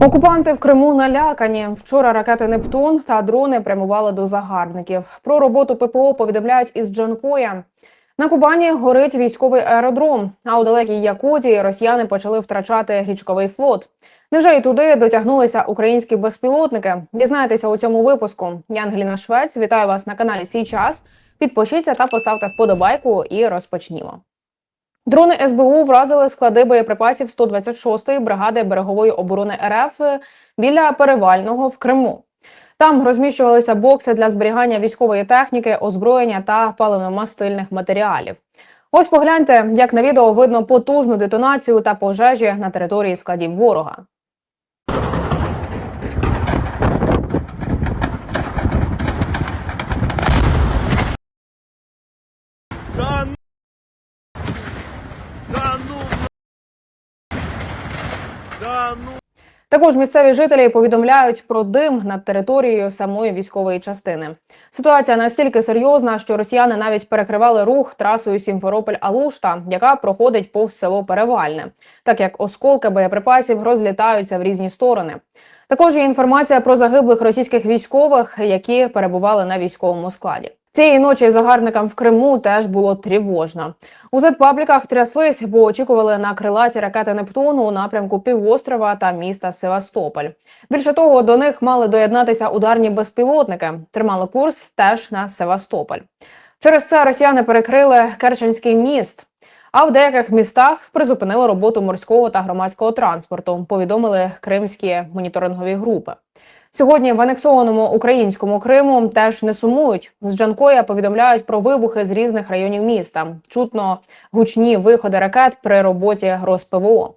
Окупанти в Криму налякані. Вчора ракети Нептун та дрони прямували до загарбників. Про роботу ППО повідомляють із Джанкоя. На Кубані горить військовий аеродром. А у далекій Якутії росіяни почали втрачати річковий флот. Невже і туди дотягнулися українські безпілотники? Дізнаєтеся у цьому випуску. Я Ангеліна Швець. Вітаю вас на каналі Сій час. Підпишіться та поставте вподобайку і розпочнімо. Дрони СБУ вразили склади боєприпасів 126-ї бригади берегової оборони РФ біля Перевального в Криму. Там розміщувалися бокси для зберігання військової техніки, озброєння та паливно-мастильних матеріалів. Ось погляньте, як на відео видно потужну детонацію та пожежі на території складів ворога. Да ну! Да ну! на- Да ну! Також місцеві жителі повідомляють про дим над територією самої військової частини. Ситуація настільки серйозна, що росіяни навіть перекривали рух трасою Сімферополь-Алушта, яка проходить повз село Перевальне, так як осколки боєприпасів розлітаються в різні сторони. Також є інформація про загиблих російських військових, які перебували на військовому складі. Цієї ночі загарбникам в Криму теж було тривожно. У зетпабліках тряслись, бо очікували на крилаті ракети Нептуну у напрямку півострова та міста Севастополь. Більше того, до них мали доєднатися ударні безпілотники. Тримали курс теж на Севастополь. Через це росіяни перекрили Керченський міст. А в деяких містах призупинили роботу морського та громадського транспорту. Повідомили кримські моніторингові групи. Сьогодні в анексованому українському Криму теж не сумують. З Джанкоя повідомляють про вибухи з різних районів міста. Чутно гучні виходи ракет при роботі РосПВО.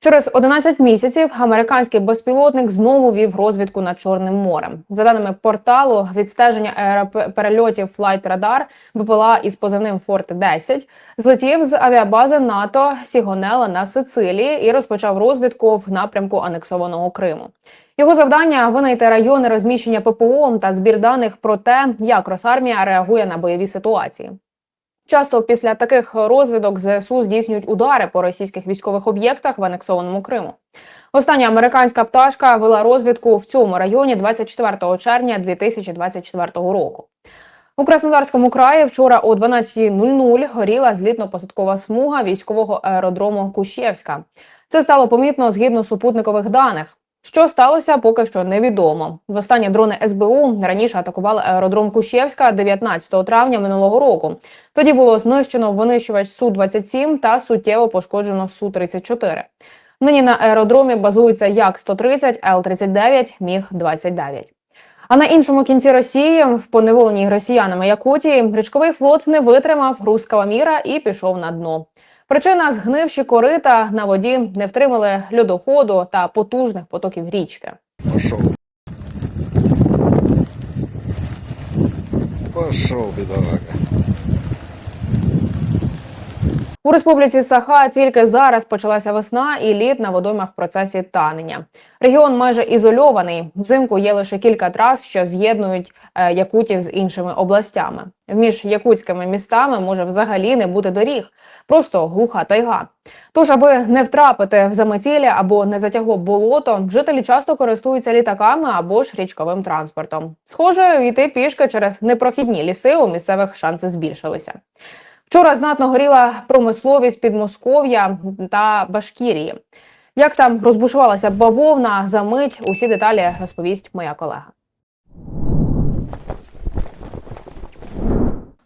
Через 11 місяців американський безпілотник знову вів розвідку над Чорним морем. За даними порталу, відстеження аероперельотів Flight Radar БПЛА із позивним Форт 10 злетів з авіабази НАТО Сігонела на Сицилії і розпочав розвідку в напрямку анексованого Криму. Його завдання винайти райони розміщення ППО та збір даних про те, як Росармія реагує на бойові ситуації. Часто після таких розвідок ЗСУ здійснюють удари по російських військових об'єктах в анексованому Криму. Остання американська пташка вела розвідку в цьому районі 24 червня 2024 року. У Краснодарському краї вчора о 12.00 горіла злітно-посадкова смуга військового аеродрому Кущевська. Це стало помітно згідно супутникових даних. Що сталося, поки що невідомо. Востаннє дрони СБУ раніше атакували аеродром Кущевська 19 травня минулого року. Тоді було знищено винищувач су 27 та суттєво пошкоджено су 34 Нині на аеродромі базуються як 130 Л-39, Міг 29 А на іншому кінці Росії, в поневоленій росіянами Якутії, річковий флот не витримав руского міра і пішов на дно. Причина згнивші корита на воді не втримали льодоходу та потужних потоків річки. Пошов, Пошел, бедолага. У республіці Саха тільки зараз почалася весна, і лід на водоймах в процесі танення. Регіон майже ізольований. Взимку є лише кілька трас, що з'єднують е, якутів з іншими областями. Між якутськими містами може взагалі не бути доріг, просто глуха тайга. Тож, аби не втрапити в заметілля або не затягло болото, жителі часто користуються літаками або ж річковим транспортом. Схоже, йти пішки через непрохідні ліси у місцевих шанси збільшилися. Вчора знатно горіла промисловість Підмосков'я та Башкірії. Як там розбушувалася бавовна за мить, усі деталі розповість моя колега.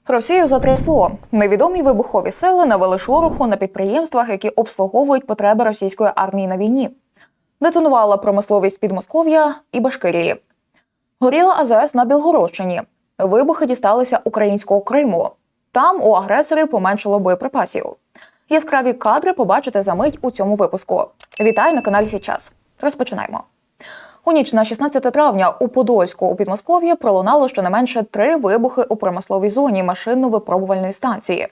Росію затрясло. Невідомі вибухові сили навели шороху на підприємствах, які обслуговують потреби російської армії на війні. Детонувала промисловість Підмосков'я і Башкирії. Горіла АЗС на Білгородщині. Вибухи дісталися українського Криму. Там у агресорів поменшало боєприпасів. Яскраві кадри побачите за мить у цьому випуску. Вітаю на каналі Січас. Розпочинаємо. У ніч на 16 травня у Подольську у Підмосков'ї пролунало щонайменше три вибухи у промисловій зоні машинно-випробувальної станції.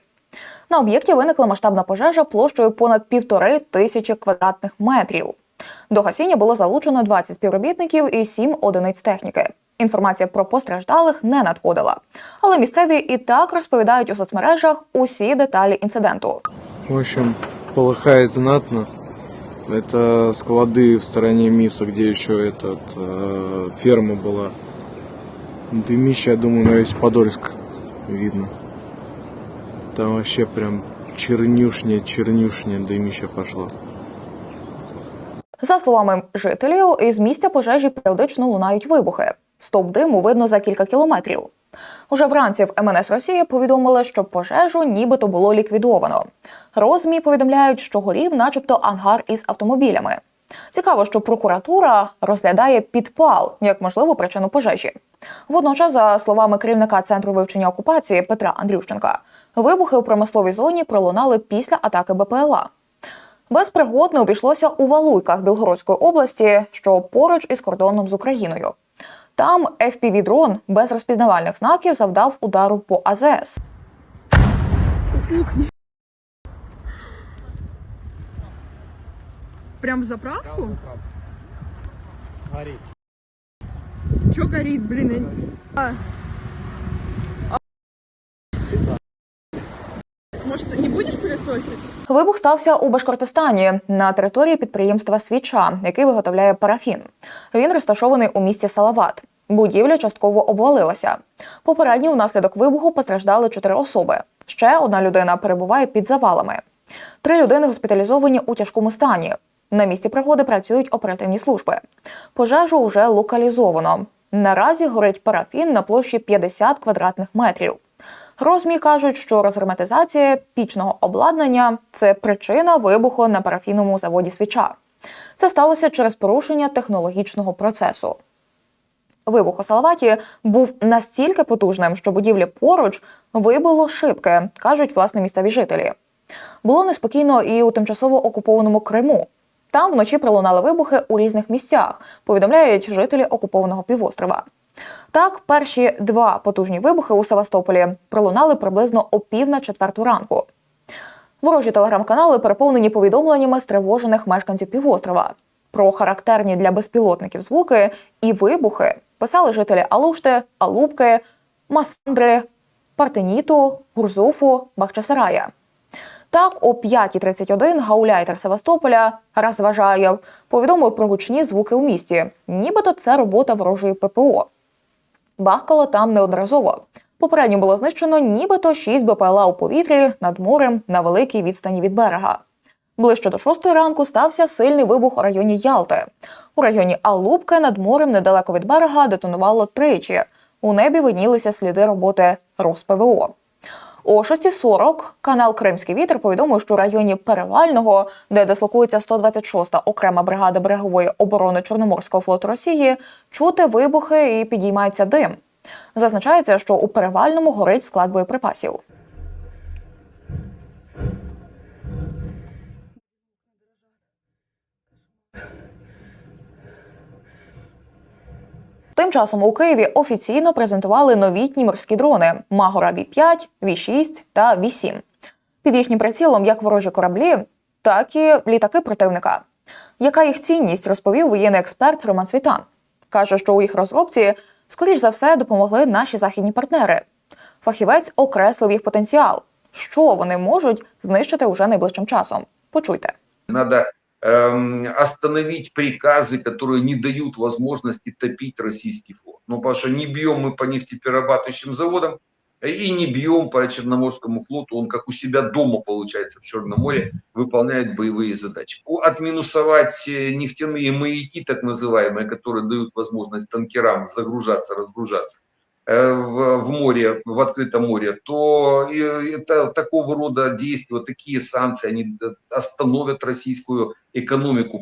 На об'єкті виникла масштабна пожежа площею понад півтори тисячі квадратних метрів. До гасіння було залучено 20 співробітників і 7 одиниць техніки. Інформація про постраждалих не надходила, але місцеві і так розповідають у соцмережах усі деталі інциденту. В общем, полыхает знатно. Это склады в стороне Миса, где еще этот э, ферма была. Дымище, я думаю, на весь Подольск видно. Там вообще прям чернюшня, чернюшня дымище пошло. За словами жителів, із місця пожежі періодично лунають вибухи. Стовп диму видно за кілька кілометрів. Уже вранці в МНС Росії повідомили, що пожежу нібито було ліквідовано. Розмі повідомляють, що горів, начебто, ангар із автомобілями. Цікаво, що прокуратура розглядає підпал як можливу причину пожежі. Водночас, за словами керівника центру вивчення окупації Петра Андрющенка, вибухи у промисловій зоні пролунали після атаки БПЛА. Без обійшлося у Валуйках Білгородської області, що поруч із кордоном з Україною. Там FPV-дрон без розпізнавальних знаків завдав удару по АЗС. Прям в заправку? Горит. Чё горит, блин? я. Может, не? Вибух стався у Башкортостані на території підприємства Свіча, який виготовляє парафін. Він розташований у місті Салават. Будівля частково обвалилася. Попередньо внаслідок вибуху постраждали чотири особи. Ще одна людина перебуває під завалами. Три людини госпіталізовані у тяжкому стані. На місці пригоди працюють оперативні служби. Пожежу вже локалізовано. Наразі горить парафін на площі 50 квадратних метрів. Розмі кажуть, що розгерметизація пічного обладнання це причина вибуху на парафінному заводі свіча. Це сталося через порушення технологічного процесу. Вибух у Салаваті був настільки потужним, що будівлі поруч вибило шибки, кажуть власне місцеві жителі. Було неспокійно і у тимчасово окупованому Криму. Там вночі пролунали вибухи у різних місцях, повідомляють жителі окупованого півострова. Так, перші два потужні вибухи у Севастополі пролунали приблизно о пів на четверту ранку. Ворожі телеграм-канали переповнені повідомленнями стривожених мешканців півострова. Про характерні для безпілотників звуки і вибухи писали жителі Алушти, Алубки, Масандри, Партеніту, Гурзуфу, Бахчисарая. Так, о 5.31 гауляйтер Севастополя розважає, повідомив про гучні звуки у місті. Нібито це робота ворожої ППО. Бахкало там неодноразово. Попередньо було знищено нібито 6 БПЛА у повітрі над морем на великій відстані від берега. Ближче до шостої ранку стався сильний вибух у районі Ялти. У районі Алубки над морем недалеко від берега детонувало тричі. У небі виднілися сліди роботи РосПВО. О 6.40 канал Кримський вітер повідомив, що у районі Перевального, де дислокується 126-та окрема бригада берегової оборони Чорноморського флоту Росії, чути вибухи і підіймається дим. Зазначається, що у перевальному горить склад боєприпасів. Тим часом у Києві офіційно презентували новітні морські дрони Магора Ві-5, Ві-6 та Ві-7. Під їхнім прицілом як ворожі кораблі, так і літаки противника. Яка їх цінність, розповів воєнний експерт Роман Світан. Каже, що у їх розробці, скоріш за все, допомогли наші західні партнери. Фахівець окреслив їх потенціал, що вони можуть знищити уже найближчим часом. Почуйте. Надо остановить приказы, которые не дают возможности топить российский флот. Ну, потому что не бьем мы по нефтеперерабатывающим заводам и не бьем по Черноморскому флоту. Он как у себя дома, получается, в Черном море выполняет боевые задачи. Отминусовать э, нефтяные маяки, так называемые, которые дают возможность танкерам загружаться, разгружаться в, в море, в открытом море, то и это такого рода действия, такие санкции, они э, остановят российскую экономику.